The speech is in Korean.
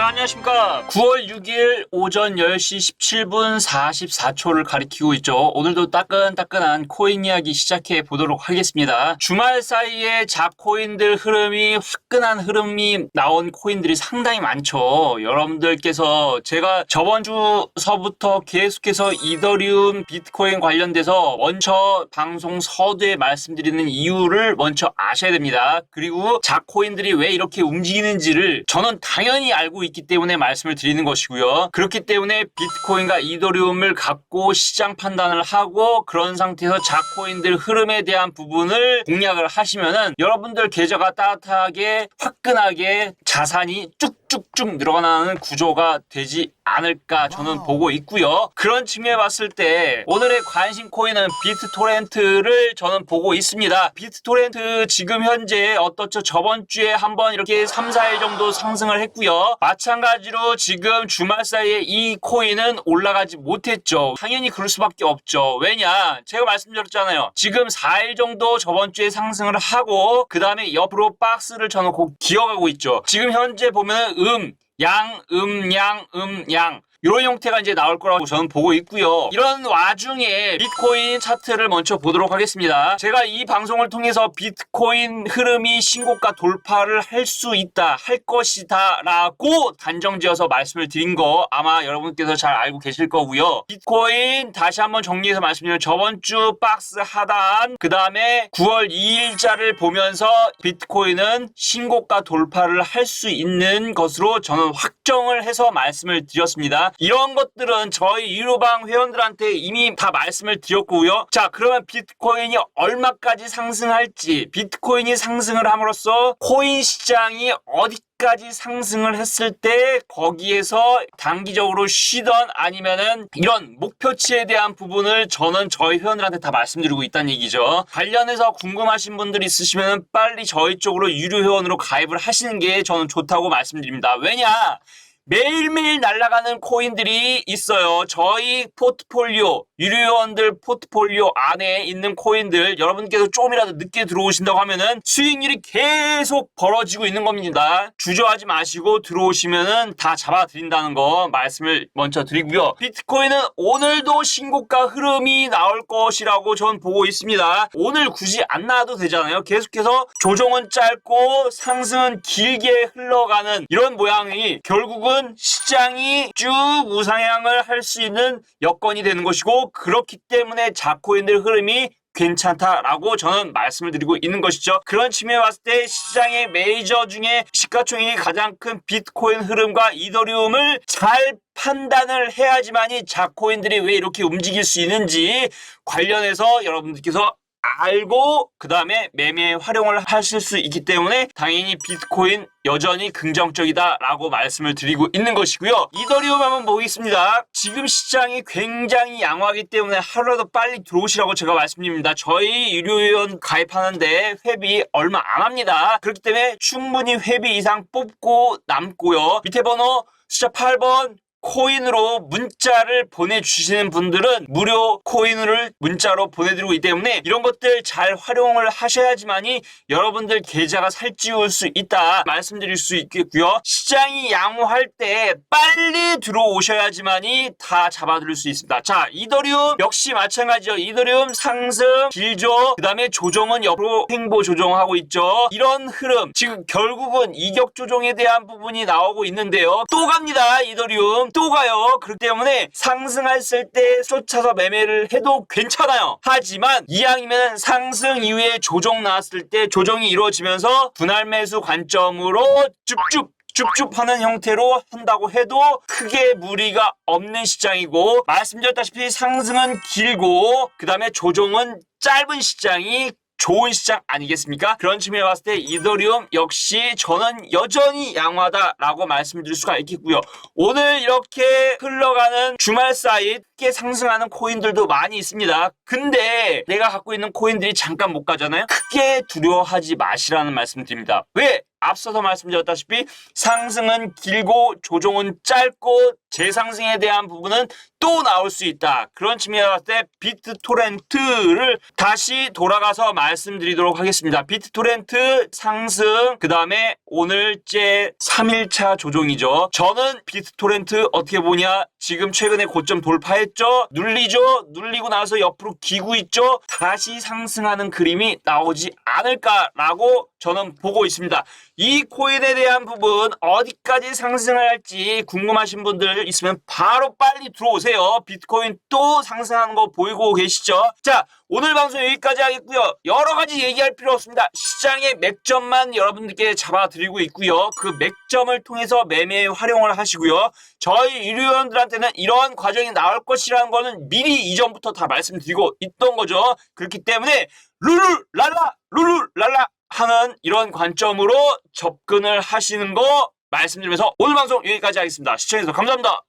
자, 안녕하십니까. 9월 6일 오전 10시 17분 44초를 가리키고 있죠. 오늘도 따끈따끈한 코인 이야기 시작해 보도록 하겠습니다. 주말 사이에 잡코인들 흐름이 화끈한 흐름이 나온 코인들이 상당히 많죠. 여러분들께서 제가 저번 주서부터 계속해서 이더리움, 비트코인 관련돼서 먼저 방송 서두에 말씀드리는 이유를 먼저 아셔야 됩니다. 그리고 잡코인들이 왜 이렇게 움직이는지를 저는 당연히 알고 있기 때문에 말씀을 드리는 것이고요. 그렇기 때문에 비트코인과 이더리움을 갖고 시장 판단을 하고 그런 상태에서 잡코인들 흐름에 대한 부분을 공략을 하시면은 여러분들 계좌가 따뜻하게 화끈하게 자산이 쭉쭉 쭉 늘어나는 구조가 되지 않을까 저는 보고 있고요. 그런 측면에 봤을 때 오늘의 관심 코인은 비트 토렌트를 저는 보고 있습니다. 비트 토렌트 지금 현재 어떻죠? 저번 주에 한번 이렇게 3, 4일 정도 상승을 했고요. 마찬가지로 지금 주말 사이에 이 코인은 올라가지 못했죠. 당연히 그럴 수밖에 없죠. 왜냐? 제가 말씀드렸잖아요. 지금 4일 정도 저번 주에 상승을 하고 그 다음에 옆으로 박스를 저는 곧 기어가고 있죠. 지금 현재 보면은 음, 양, 음, 양, 음, 양. 이런 형태가 이제 나올 거라고 저는 보고 있고요. 이런 와중에 비트코인 차트를 먼저 보도록 하겠습니다. 제가 이 방송을 통해서 비트코인 흐름이 신고가 돌파를 할 수 있다, 할 것이다 라고 단정지어서 말씀을 드린 거 아마 여러분께서 잘 알고 계실 거고요. 비트코인 다시 한번 정리해서 말씀드리면 저번 주 박스 하단, 그 다음에 9월 2일자를 보면서 비트코인은 신고가 돌파를 할 수 있는 것으로 저는 확정을 해서 말씀을 드렸습니다. 이런 것들은 저희 유료방 회원들한테 이미 다 말씀을 드렸고요. 자, 그러면 비트코인이 얼마까지 상승할지, 비트코인이 상승을 함으로써 코인 시장이 어디 까지 상승을 했을 때 거기에서 단기적으로 쉬던 아니면은 이런 목표치에 대한 부분을 저는 저희 회원들한테 다 말씀드리고 있다는 얘기죠. 관련해서 궁금하신 분들 있으시면 빨리 저희 쪽으로 유료 회원으로 가입을 하시는 게 저는 좋다고 말씀드립니다. 왜냐? 매일매일 날아가는 코인들이 있어요. 저희 포트폴리오, 유료원들 포트폴리오 안에 있는 코인들 여러분께서 조금이라도 늦게 들어오신다고 하면은 수익률이 계속 벌어지고 있는 겁니다. 주저하지 마시고 들어오시면은 다 잡아드린다는 거 말씀을 먼저 드리고요. 비트코인은 오늘도 신고가 흐름이 나올 것이라고 전 보고 있습니다. 오늘 굳이 안 나와도 되잖아요. 계속해서 조정은 짧고 상승은 길게 흘러가는 이런 모양이 결국은 시장이 쭉 우상향을 할 수 있는 여건이 되는 것이고 그렇기 때문에 자코인들 흐름이 괜찮다라고 저는 말씀을 드리고 있는 것이죠. 그런 측면에 봤을 때 시장의 메이저 중에 시가총액이 가장 큰 비트코인 흐름과 이더리움을 잘 판단을 해야지만이 자코인들이 왜 이렇게 움직일 수 있는지 관련해서 여러분들께서 알고 그 다음에 매매 활용을 하실 수 있기 때문에 당연히 비트코인 여전히 긍정적이다라고 말씀을 드리고 있는 것이고요. 이더리움 한번 보겠습니다. 지금 시장이 굉장히 양호하기 때문에 하루라도 빨리 들어오시라고 제가 말씀드립니다. 저희 유료회원 가입하는데 회비 얼마 안 합니다. 그렇기 때문에 충분히 회비 이상 뽑고 남고요. 밑에 번호 숫자 8번 코인으로 문자를 보내주시는 분들은 무료 코인을 문자로 보내드리고 있기 때문에 이런 것들 잘 활용을 하셔야지만이 여러분들 계좌가 살찌울 수 있다 말씀드릴 수 있겠고요. 시장이 양호할 때 빨리 들어오셔야지만이 다 잡아드릴 수 있습니다. 자, 이더리움 역시 마찬가지죠. 이더리움 상승 길죠. 그 다음에 조정은 옆으로 횡보 조정하고 있죠. 이런 흐름 지금 결국은 이격 조정에 대한 부분이 나오고 있는데요. 또 갑니다. 이더리움 또 가요. 그렇기 때문에 상승했을 때 쫓아서 매매를 해도 괜찮아요. 하지만 이왕이면 상승 이후에 조정 나왔을 때 조정이 이루어지면서 분할 매수 관점으로 쭉쭉 쭉쭉 하는 형태로 한다고 해도 크게 무리가 없는 시장이고 말씀드렸다시피 상승은 길고 그 다음에 조정은 짧은 시장이 좋은 시장 아니겠습니까? 그런 측면에 봤을 때 이더리움 역시 저는 여전히 양호하다라고 말씀드릴 수가 있겠고요. 오늘 이렇게 흘러가는 주말 사이 크게 상승하는 코인들도 많이 있습니다. 근데 내가 갖고 있는 코인들이 잠깐 못 가잖아요. 크게 두려워하지 마시라는 말씀 드립니다. 왜? 앞서서 말씀드렸다시피 상승은 길고 조정은 짧고 재상승에 대한 부분은 또 나올 수 있다. 그런 측면에서 봤을 때 비트토렌트를 다시 돌아가서 말씀드리도록 하겠습니다. 비트토렌트 상승, 그 다음에 오늘째 3일차 조정이죠. 저는 비트토렌트 어떻게 보냐? 지금 최근에 고점 돌파했죠? 눌리죠? 눌리고 나서 옆으로 기고 있죠? 다시 상승하는 그림이 나오지 않을까라고 저는 보고 있습니다. 이 코인에 대한 부분 어디까지 상승할지 궁금하신 분들 있으면 바로 빨리 들어오세요. 비트코인 또 상승하는 거 보이고 계시죠? 자, 오늘 방송 여기까지 하겠고요. 여러 가지 얘기할 필요 없습니다. 시장의 맥점만 여러분들께 잡아드리고 있고요. 그 맥점을 통해서 매매에 활용을 하시고요. 저희 유료원들한테는 이런 과정이 나올 것이라는 거는 미리 이전부터 다 말씀드리고 있던 거죠. 그렇기 때문에 룰루랄라 룰루랄라 하는 이런 관점으로 접근을 하시는 거 말씀드리면서 오늘 방송 여기까지 하겠습니다. 시청해주셔서 감사합니다.